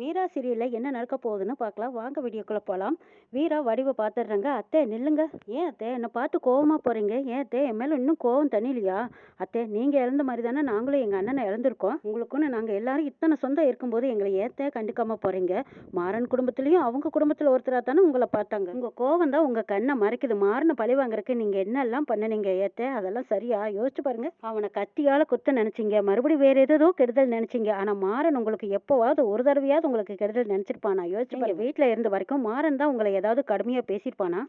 வீரா சீரியலில் என்ன நடக்க போகுதுன்னு பார்க்கலாம். வாங்க வீடியோக்குள்ளே போகலாம் வீரா வடிவை பார்த்துடுறாங்க அத்தை நில்லுங்க. ஏன் அத்தை? என்னை பார்த்து கோவமாக போகிறீங்க ஏன் அத்தை? என் மேலே இன்னும் கோவம் தண்ணிலையா அத்தை நீங்கள் இழந்த மாதிரி தானே நாங்களும் எங்கள் அண்ணனை இழந்திருக்கோம் உங்களுக்குன்னு நாங்கள் எல்லாரும் இத்தனை சொந்தம் இருக்கும்போது எங்களை ஏத்த கண்டுக்காம போகிறீங்க மாறன் குடும்பத்துலேயும் அவங்க குடும்பத்தில் ஒருத்தராக தானே உங்களை பார்த்தாங்க. உங்கள் கோவம் தான் உங்கள் கண்ணை மறைக்குது. மாறனை பழி வாங்குறதுக்கு நீங்கள் என்னெல்லாம் பண்ணுனீங்க ஏத்த அதெல்லாம் சரியா? யோசிச்சு பாருங்க. அவனை கத்தியால் குத்த நினச்சிங்க. மறுபடியும் வேறு ஏதோ கெடுதல் நினச்சிங்க. ஆனால் மாறன் உங்களுக்கு எப்போவாவது ஒரு தடவையாவது உங்களுக்கு கெடுதல் நினச்சிருப்பானா? யோசிச்சு பாருங்க. வீட்டில் இருந்த வரைக்கும் மாறன் தான் உங்களை ஏதாவது கடுமையாக பேசியிருப்பானா?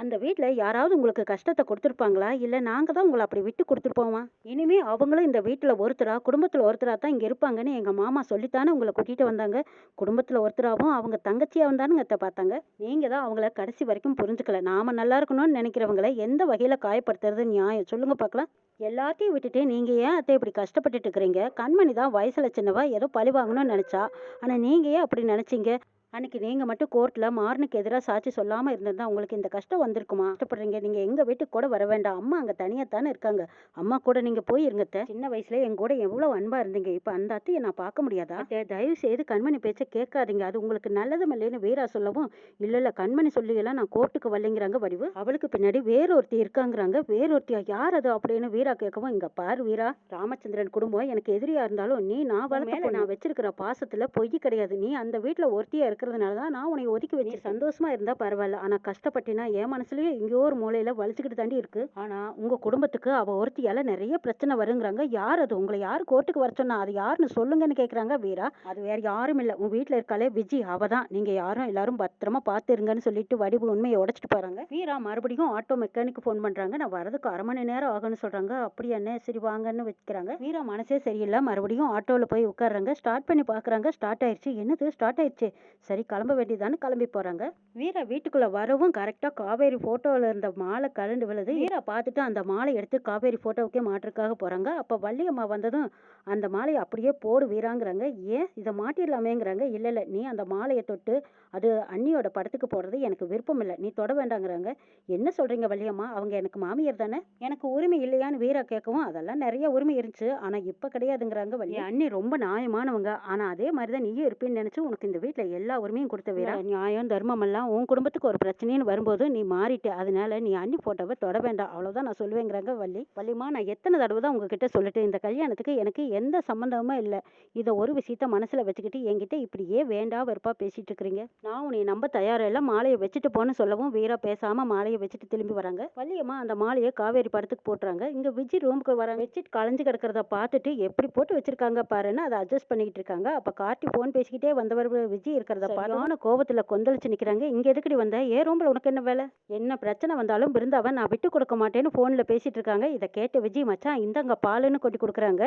அந்த வீட்டில் யாராவது உங்களுக்கு கஷ்டத்தை கொடுத்துருப்பாங்களா? இல்லை நாங்கள் தான் உங்களை அப்படி விட்டு கொடுத்துருப்போமா? இனிமே அவங்களும் இந்த வீட்டில் ஒருத்தரா குடும்பத்தில் ஒருத்தரா தான் இங்கே இருப்பாங்கன்னு எங்கள் மாமா சொல்லித்தானே உங்களை கூட்டிகிட்டு வந்தாங்க. குடும்பத்தில் ஒருத்தராகவும் அவங்க தங்கச்சியாக தானுங்க பார்த்தாங்க. நீங்கள் தான் அவங்கள கடைசி வரைக்கும் புரிஞ்சுக்கல. நாம நல்லா இருக்கணும்னு நினைக்கிறவங்களை எந்த வகையில் காயப்படுத்துறது நியாயம்? சொல்லுங்க பார்க்கலாம். எல்லாத்தையும் விட்டுட்டு நீங்கள் ஏன் அத்தை இப்படி கஷ்டப்பட்டுட்டு இருக்கிறீங்க? கண்மணி தான் வயசில் சின்னவா ஏதோ பழி வாங்கணும்னு நினச்சா. ஆனால் நீங்கள் ஏன் அப்படி நினச்சிங்க? அன்னைக்கு நீங்கள் மட்டும் கோர்ட்டில் மாறனுக்கு எதிராக சாட்சி சொல்லாமல் இருந்திருந்தா உங்களுக்கு இந்த கஷ்டம் வந்திருக்குமா? கஷ்டப்படுறீங்க. நீங்கள் எங்கள் வீட்டுக்கு கூட வர வேண்டாம். அம்மா அங்கே தனியாக தானே இருக்காங்க. அம்மா கூட நீங்கள் போய் இருங்க அத்தை. சின்ன வயசுல என் கூட எவ்வளோ அன்பாக இருந்தீங்க. இப்போ அந்த அத்தையை நான் பார்க்க முடியாதா? தயவு செய்து கண்மணி பேச்சை கேட்காதீங்க. அது உங்களுக்கு நல்லதும் இல்லைன்னு வீரா சொல்லவும் இல்லை இல்லை கண்மணி சொல்லியெல்லாம் நான் கோர்ட்டுக்கு வரலைங்கிறாங்க வடிவு. அவளுக்கு பின்னாடி வேறொருத்தி இருக்காங்கிறாங்க. வேறொருத்தியா? யார் அது? அப்படின்னு வீரா கேட்கவும் இங்க பாரு வீரா. ராமச்சந்திரன் குடும்பம். எனக்கு எதிரியா இருந்தாலும் நீ நான் வளர்த்த நான் வச்சிருக்கிற பாசத்துல பொய் கிடையாது. நீ அந்த வீட்டுல ஒருத்தியா இருக்கிறதுனால தான் நான் உன்னை ஒதுக்கி வச்சு சந்தோஷமா இருந்தா பரவாயில்ல. ஆனா கஷ்டப்பட்டினா என் மனசுலயே எங்கேயோ ஒரு மூலையில வலிச்சுக்கிட்டு தாண்டி இருக்கு. ஆனா உங்க குடும்பத்துக்கு அவ ஒருத்தியால நிறைய பிரச்சனை வருங்கிறாங்க. யார் அது? உங்களை யார் கோர்ட்டுக்கு வர சொன்னா அது யாருன்னு சொல்லுங்கன்னு கேக்குறாங்க வீரா. அது வேற யாரும் இல்ல. உன் வீட்டுல இருக்காளே விஜி அவ தான். நீங்க யாரும் எல்லாரும் பத்திரமா பார்த்து இருங்கன்னு சொல்லிட்டு வடிவு உண்மையை உடைச்சிட்டு போறாங்க. வீரா மறுபடியும் ஆட்டோ மெக்கானிக் ஃபோன் பண்றாங்க. நான் வரதுக்கு அரை மணி நேரம் ஆகும்னு சொல்றாங்க. அப்படி என்ன? சரி வாங்கன்னு வைக்கிறாங்க. வீரா மனசே சரியில்லை. மறுபடியும் ஆட்டோல போய் உட்கார்றாங்க. ஸ்டார்ட் பண்ணி பாக்குறாங்க. ஸ்டார்ட் ஆயிடுச்சு என்னது? ஸ்டார்ட் ஆயிடுச்சு சரி கிளம்ப வேண்டியதான்னு கிளம்பி போறாங்க. வீரா வீட்டுக்குள்ள வரவும் கரெக்டா காவேரி போட்டோல இருந்த மாலை கலண்டு விழுது. வீரா பார்த்துட்டு அந்த மாலை எடுத்து காவேரி போட்டோவுக்கே மாற்றுக்காக போறாங்க. அப்ப வள்ளியம்மா வந்ததும் அந்த மாலையை அப்படியே போடு வீராங்கிறாங்க. ஏன்? இதை மாட்டிடலாமேங்கிறாங்க. இல்ல இல்ல நீ அந்த மாலையை தொட்டு அது அண்ணியோட படத்துக்கு போடுறது எனக்கு விருப்பம் இல்லை. நீ தொட வேண்டாங்கிறாங்க. என்ன சொல்றீங்க வள்ளியம்மா அவங்க எனக்கு மாமியார் தானே. எனக்கு உரிமை இல்லையான்னு வீரா கேட்கவும் அதெல்லாம் நிறைய உரிமை இருந்துச்சு. ஆனா இப்ப கிடையாதுங்கிறாங்க வள்ளி. அண்ணி ரொம்ப நியாயமானவங்க. ஆனா அதே மாதிரி தான் நீயும் இருப்பேன்னு நினைச்சு உனக்கு இந்த வீட்டில் எல்லா உரிமையும் கொடுத்த வீரா. நியாயம் தர்மம் எல்லாம் உன் குடும்பத்துக்கு ஒரு பிரச்சனைன்னு வரும்போது நீ மாறிட்ட. அதனால நீ அண்ணி போட்டோவை தொட வேண்டாம். அவ்வளவுதான் நான் சொல்லுவேங்கிறாங்க வள்ளி. வள்ளிமா நான் எத்தனை தடவை தான் உங்ககிட்ட சொல்லிட்டு இந்த கல்யாணத்துக்கு எனக்கு எந்த சம்மந்தமுமே இல்லை. இதை ஒரு விஷயத்த மனசுல வச்சுக்கிட்டு என்கிட்ட இப்படியே வேண்டா வெறுப்பா பேசிட்டு இருக்கிறீங்க. நான் உன்னை நம்ப தயாரா இல்லை. மாலையை வச்சுட்டு போன்னு சொல்லவும் வீரா பேசாம மாலையை வச்சுட்டு திரும்பி வராங்க. வள்ளியம்மா அந்த மாலையை காவேரி படத்துக்கு போட்டுறாங்க. இங்க விஜய் ரூமுக்கு வராங்க. வச்சுட்டு களைஞ்சு கிடக்கிறத பார்த்துட்டு எப்படி போட்டு வச்சிருக்காங்க பாருன்னு அதை அட்ஜஸ்ட் பண்ணிக்கிட்டு இருக்காங்க. அப்ப கார்த்தி போன் பேசிக்கிட்டே வந்தவர் விஜய் இருக்கிறத பார்த்து கோபத்துல கொந்தளிச்சு நிக்கிறாங்க. இங்க எதுக்குடி வந்த? ஏன் ரூம்ல உனக்கு என்ன வேலை? என்ன பிரச்சனை வந்தாலும் பிருந்தாவன் நான் விட்டு கொடுக்க மாட்டேன்னு போன்ல பேசிட்டு இருக்காங்க. இதை கேட்ட விஜய் மச்சான் இந்தங்க பாலுன்னு கொட்டி கொடுக்குறாங்க.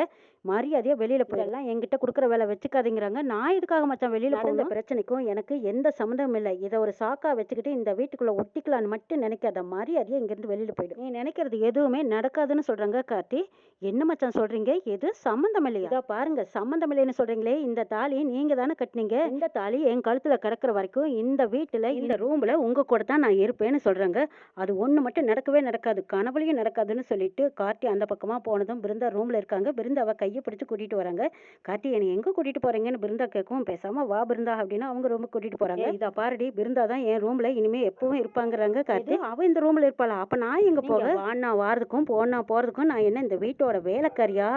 மரியாதையா வெளியில போயிடலாம் என்கிட்ட கொடுக்குற வேலை வச்சுக்காதீங்கிறாங்க. நான் இதுக்காக மச்சான் வெளியில நடந்த பிரச்சனைக்கும் எனக்கு எந்த சம்மந்தமும் இல்லை. இதை ஒரு சாக்கா வச்சுக்கிட்டு இந்த வீட்டுக்குள்ள ஒட்டிக்கலான்னு மட்டும் நினைக்காத. மரியாதையா இங்கிருந்து வெளியில போயிடும் நீ நினைக்கிறது எதுவுமே நடக்காதுன்னு சொல்றாங்க கார்த்தி. என்ன மச்சான் சொல்றீங்க? எது சம்மந்தம் இல்லையா? பாருங்க சம்மந்தம் இல்லைன்னு சொல்றீங்களே. இந்த தாலி நீங்க தானே கட்டினீங்க? இந்த தாலி என் கழுத்துல கிடக்குற வரைக்கும் இந்த வீட்டுல இந்த ரூம்ல உங்க கூட தான் நான் இருப்பேன்னு சொல்றாங்க. அது ஒண்ணு மட்டும் நடக்கவே நடக்காது. கனவுலையும் நடக்காதுன்னு சொல்லிட்டு கார்த்தி அந்த பக்கமா போனதும் பிருந்தா ரூம்ல இருக்காங்க. பிருந்தாவை கையை பிடிச்சு கூட்டிட்டு வராங்க. கார்த்தி என்னை எங்க கூட்டிட்டு போறீங்கன்னு பிருந்தா கேட்கவும் பேசாம வா பிருந்தா அப்படின்னா அவங்க ரூமுக்கு கூட்டிட்டு போறாங்க. இதா பாருடி பிருந்தா தான் என் ரூம்ல இனிமே எப்பவும் இருப்பாங்கறாங்க கார்த்தி. அவ இந்த ரூம்ல இருப்பாளா? அப்ப நான் எங்க போக வாண்ணா வாரதுக்கும் போனா போறதுக்கும் நான் என்ன இந்த வீட்டோட வேலைக்காரியா?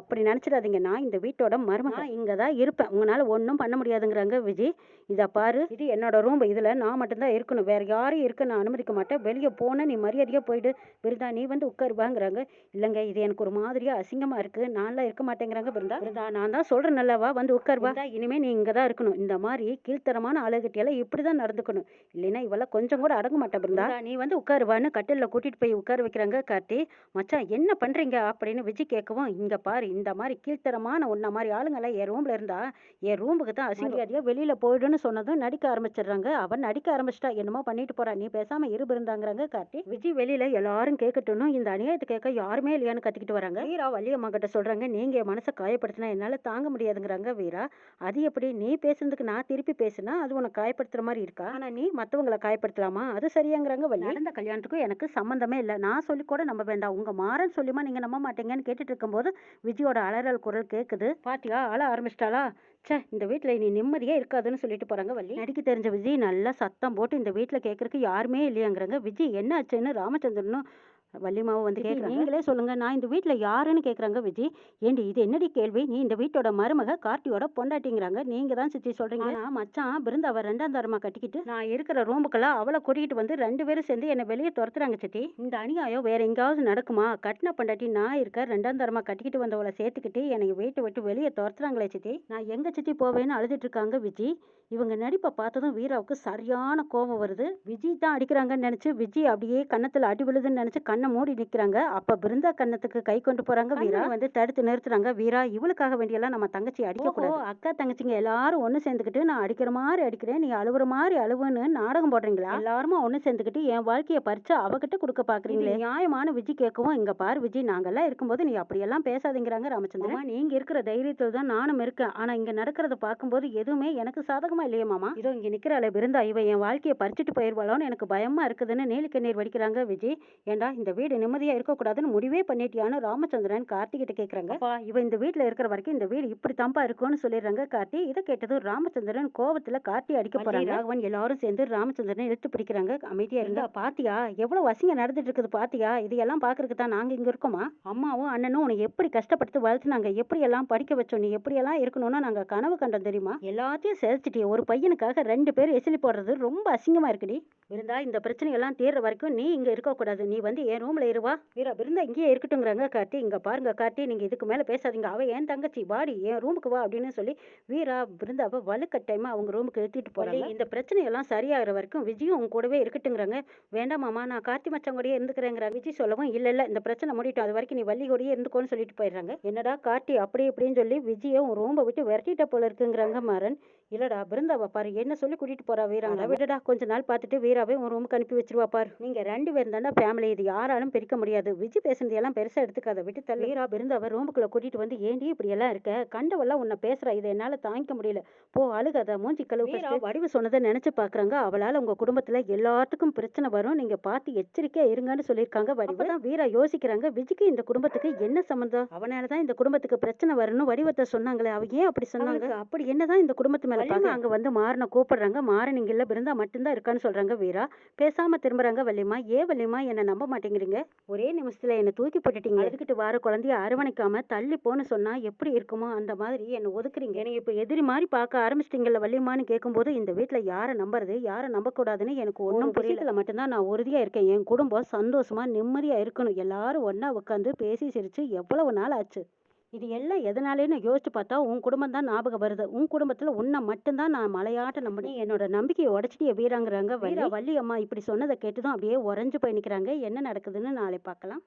அப்படி நினைச்சிடாதீங்க. நான் இந்த வீட்டோட மருமக. இங்க தான் இருப்பேன். உங்களால ஒன்றும் பண்ண முடியாதுங்கிறாங்க விஜய் இதை பாரு இது என்னோட ரூம் இதுல நான் மட்டும்தான் இருக்கணும். வேற யாரும் இருக்க நான் அனுமதிக்க மாட்டேன். வெளியே போன நீ மரியாதையா போயிடு. பிருந்தா நீ வந்து உட்காருவாங்கிறாங்க. இல்லைங்க இது எனக்கு ஒரு மாதிரியா அசிங்கமா இருக்கு. நான்லாம் இருக்க மாட்டேங்கிறாங்க பிருந்தா பிருந்தா நான் தான் சொல்றேன் நல்லவா வந்து உட்காருவா இனிமே நீ இங்க தான் இருக்கணும். இந்த மாதிரி கீழ்த்தரமான ஆளுகிட்டியெல்லாம் இப்படிதான் நடந்துக்கணும். இல்லைன்னா இவெல்லாம் கொஞ்சம் கூட அடங்க மாட்டேன் பிருந்தா நீ வந்து உட்காருவான்னு கட்டில்ல கூட்டிட்டு போய் உட்கார வைக்கிறாங்க கார்த்தி. மச்சான் என்ன பண்றீங்க அப்படின்னு விஜய் கேட்கவும் இங்க பாரு இந்த மாதிரி கீழ்த்தரமான உன்ன மாதிரி ஆளுங்கெல்லாம் என் ரூம்ல இருந்தா என் ரூமுக்கு தான் அசிங்கடியா வெளியில போயிடுன்னு சொன்னதும் நடிக்க ஆரம்பிச்சிடுறாங்க. அவன் நடிக்க ஆரம்பிச்சிட்டா என்னமோ பண்ணிட்டு போறா. நீ பேசாம இரு இருந்தாங்கிறாங்க கார்த்தி. விஜய் வெளியில எல்லாரும் கேட்கட்டும்னு இந்த அநியாயத்தை கேட்க யாருமே இல்லையான்னு கத்திக்கிட்டு வராங்க. வீரா வள்ளியம்மா கிட்ட சொல்றாங்க நீங்க என் மனசை காயப்படுத்தினா என்னால தாங்க முடியாதுங்கிறாங்க வீரா. அது எப்படி? நீ பேசுனதுக்கு நான் திருப்பி பேசுனா அது உனக்கு காயப்படுத்துற மாதிரி இருக்கா? ஆனா நீ மத்தவங்களை காயப்படுத்தலாமா? அது சரியாங்கிறாங்க வள்ளி. நடந்த கல்யாணத்துக்கும் எனக்கு சம்மந்தமே இல்லை. நான் சொல்லி கூட நம்ப வேண்டாம். உங்க மாறன் சொல்லிமா நீங்க நம்ப மாட்டீங்கன்னு கேட்டுட்டு இருக்கும்போது விஜயோட அலறல் குரல் கேட்குது பாத்தியா? அழ ஆரம்பிச்சிட்டாளா? சே இந்த வீட்டில் இனி நிம்மதியே இருக்காதுன்னு சொல்லிட்டு போகிறாங்க வள்ளி. நடிக்க தெரிஞ்ச விஜய் நல்லா சத்தம் போட்டு இந்த வீட்டில் கேட்குறக்கு யாருமே இல்லையாங்கிறாங்க. விஜய் என்ன ஆச்சுன்னு ராமச்சந்திரனும் வள்ளிமாவும் வந்து கேட்குறாங்க நீங்களே சொல்லுங்க. நான் இந்த வீட்டில் யாருன்னு கேட்குறாங்க விஜய் ஏண்டி இது என்னடி கேள்வி? நீ இந்த வீட்டோட மருமக கார்த்தியோட பொண்டாட்டிங்கிறாங்க. நீங்க தான் சித்தி சொல்றீங்க. ஆனா மச்சான் பிருந்தாவை ரெண்டாம் தரமா கட்டிக்கிட்டு நான் இருக்கிற ரூமுக்கெல்லாம் அவளை கூட்டிகிட்டு வந்து ரெண்டு பேரும் சேர்ந்து என்னை வெளியே துரத்துறாங்க சித்தி. இந்த அநியாயம் வேற எங்கேயாவது நடக்குமா? கட்டின பொண்டாட்டி நான் இருக்க ரெண்டாம் தரமா கட்டிக்கிட்டு வந்தவளை சேர்த்துக்கிட்டு என்னை வீட்டை விட்டு வெளியே துரத்துறாங்களே சித்தி. நான் எங்க சித்தி போவேன்னு அழுதுட்டு இருக்காங்க விஜய் இவங்க நடிப்பை பார்த்ததும் வீராவுக்கு சரியான கோபம் வருது. விஜய் தான் அடிக்கிறாங்கன்னு நினைச்சு விஜய் அப்படியே கன்னத்துல அடி விழுதுன்னு நினைச்சு கண்ணை மூடி நிக்கிறாங்க. அப்ப பிருந்தா கன்னத்துக்கு கை கொண்டு போறாங்க. வீரா வந்து தடுத்து நிறுத்துறாங்க. வீரா இவளுக்காக வேண்டியெல்லாம் நம்ம தங்கச்சி அடிக்க கூடாது. அக்கா தங்கச்சிங்க எல்லாரும் ஒண்ணு சேர்ந்துக்கிட்டு நான் அடிக்கிற மாதிரி அடிக்கிறேன். நீ அழுவுற மாதிரி அழுவுன்னு நாடகம் போடுறீங்களா? எல்லாருமா ஒண்ணு சேர்ந்துக்கிட்டு என் வாழ்க்கைய பறிச்சு அவகிட்ட கொடுக்க பாக்குறீங்களே நியாயமான விஜய் கேட்கவும் இங்க பாரு விஜய் நாங்கெல்லாம் இருக்கும்போது நீ அப்படியெல்லாம் பேசாதீங்கிறாங்க ராமச்சந்திரன். நீங்க இருக்கிற தைரியத்துல தான் நானும் இருக்கேன். ஆனா இங்க நடக்கிறத பார்க்கும்போது எதுவுமே எனக்கு சாதகமா இல்லையே மாமா. இதோ இங்க நிக்கிறாளே பிருந்தா. இவ என் வாழ்க்கையை பறிச்சுட்டு போயிருவாளோன்னு எனக்கு பயமா இருக்குதுன்னு நீலிக்கண்ணீர் வடிக்கிறாங்க விஜய் ஏண்டா இந்த வீடு நிம்மதியா இருக்கக்கூடாதுன்னு முடிவே பண்ணிட்டியான்னு ராமச்சந்திரன் கார்த்திகிட்ட கேக்குறாங்க. அப்பா இவ இந்த வீட்ல இருக்கிற வரைக்கும் இந்த வீடு இப்படி தாம்பா இருக்கும்னு சொல்லிடுறாங்க. கார்த்தி இதை கேட்டதும் ராமச்சந்திரன் கோவத்துல கார்த்தி அடிக்க போறாங்க. ராகவன் எல்லாரும் சேர்ந்து ராமச்சந்திரனை இழுத்து பிடிக்கிறாங்க. அமைதியா இருந்தா பாத்தியா எவ்வளவு அசிங்க நடந்துட்டு இருக்குது பாத்தியா? இது எல்லாம் பாக்குறதுக்கு தான் நாங்க இங்க இருக்கோமா? அம்மாவும் அண்ணனும் உன்னை எப்படி கஷ்டப்பட்டு வளர்த்துனாங்க எப்படி எல்லாம் படிக்க வச்சோம்? நீ எப்படி எல்லாம் இருக்கணும்னு நாங்க கனவு கண்டோம் தெரியுமா? எல்லாத்தையும் சேர்த்துட்டியே ஒரு பையனுக்காக ரெண்டு பேர் எசிலி போடுறது ரொம்ப அசிங்கமா இருக்குடி. இருந்தா இந்த பிரச்சனை எல்லாம் தீர்ற வரைக்கும் நீ இங்க இருக்க கூடாது நீ வந்து என் ரூம்ல இருவா வீரா பிருந்தா இங்கேயே இருக்கட்டுங்கிறாங்க கார்த்தி. இங்க பாருங்க கார்த்தி நீங்க இதுக்கு மேல பேசாதீங்க. அவ என் தங்கச்சி வாடி என் ரூமுக்கு வா அப்படின்னு சொல்லி வீரா பிருந்தாவை வலுக்கட்டாயமா அவங்க ரூமுக்கு எடுத்துட்டு போறாங்க. இந்த பிரச்சனை எல்லாம் சரியாகிற வரைக்கும் விஜயும் உங்க கூடவே இருக்கட்டுங்கிறாங்க வேண்டாம் மாமா நான் கார்த்தி மச்சான் கூடயே இருந்துக்கிறேங்கிற விஜய் சொல்லவும் இல்ல இல்ல இந்த பிரச்சனை முடியட்டும். அது வரைக்கும் நீ வள்ளி கூடயே இருந்துக்கோன்னு சொல்லிட்டு போயிடுறாங்க. என்னடா கார்த்தி அப்படி இப்படின்னு சொல்லி விஜயை உன் ரூமை விட்டு விரட்டிட்ட போல இருக்குங்கிறாங்க மாறன். இல்லடா பிருந்தாவை பாரு. என்ன சொல்லி கூட்டிட்டு போறா வீராங்களா விடடா. கொஞ்ச நாள் பார்த்துட்டு வீராவே உன் ரூமுக்கு அனுப்பி வச்சிருவா பாரு. நீங்க ரெண்டு பேரும் தாண்டா ஃபேமிலி இது. யாராலும் பிரிக்க முடியாது. விஜய் எல்லாம் பெருசா எடுத்துக்காத. விட்டு தள்ளு. வீரா பிருந்தாவை ரூமுக்குள்ள கூட்டிட்டு வந்து ஏண்டி இப்படி எல்லாம் இருக்க? கண்டவெல்லாம் உன்னை பேசுறா. இதை என்னால தாங்கிக்க முடியல. போ அழுகாத. மூஞ்சி கழுவு. வடிவு சொன்னதை நினைச்சு பாக்குறாங்க. அவளால உங்க குடும்பத்துல எல்லாத்துக்கும் பிரச்சனை வரும். நீங்க பார்த்து எச்சரிக்கையா இருங்கன்னு சொல்லியிருக்காங்க வடிவு. தான் வீரா யோசிக்கிறாங்க விஜய்க்கு இந்த குடும்பத்துக்கு என்ன சம்மந்தம் அவனாலதான் இந்த குடும்பத்துக்கு பிரச்சனை வரும்னு வடிவத்தை சொன்னாங்களே. அவ ஏன் அப்படி சொன்னாங்க? அப்படி என்னதான் இந்த குடும்பத்து மேல பாக்க? அங்க வந்து மாறனை கூப்பிடுறாங்க. மாறன் இங்க இல்ல பிருந்தா மட்டும்தான் இருக்கான்னு சொல்றாங்க வீரா பேசாம திரும்புறாங்க வள்ளிமா ஏன் வள்ளிமா என்ன நம்ப மாட்டேங்கிறீங்க ஒரே நிமிஷத்துல என்ன தூக்கி போட்டுட்டீங்க. அழுதுகிட்டு வர குழந்தைய அரவணைக்காம தள்ளி போன்னு சொன்னா எப்படி இருக்குமோ அந்த மாதிரி என்ன ஒதுக்குறீங்க. நீங்க இப்ப எதிரி மாதிரி பார்க்க ஆரம்பிச்சிட்டீங்கல்ல வள்ளிமான்னு கேட்கும்போது இந்த வீட்ல யாரை நம்புறது யாரை நம்ப கூடாதுன்னு எனக்கு ஒன்றும் புரியல. மட்டும்தான் நான் உறுதியா இருக்கேன். என் குடும்பம் சந்தோஷமா நிம்மதியா இருக்கணும். எல்லாரும் ஒண்ணா உட்காந்து பேசி சிரிச்சு எவ்வளவு நாள் ஆச்சு? இது எல்லாம் எதனாலேன்னு யோசிச்சு பார்த்தா உன் குடும்பம் தான் ஞாபகம் வருது. உன் குடும்பத்துல உன்னை மட்டும்தான் நான் மலையாட்ட நம்பினேன். என்னோட நம்பிக்கையை உடச்சிட்டு வீராங்கிறாங்க வீரா வள்ளி. அம்மா இப்படி சொன்னதை கேட்டுதான் அப்படியே உறைஞ்சு போய் நிக்கிறாங்க. என்ன நடக்குதுன்னு நாளை பார்க்கலாம்.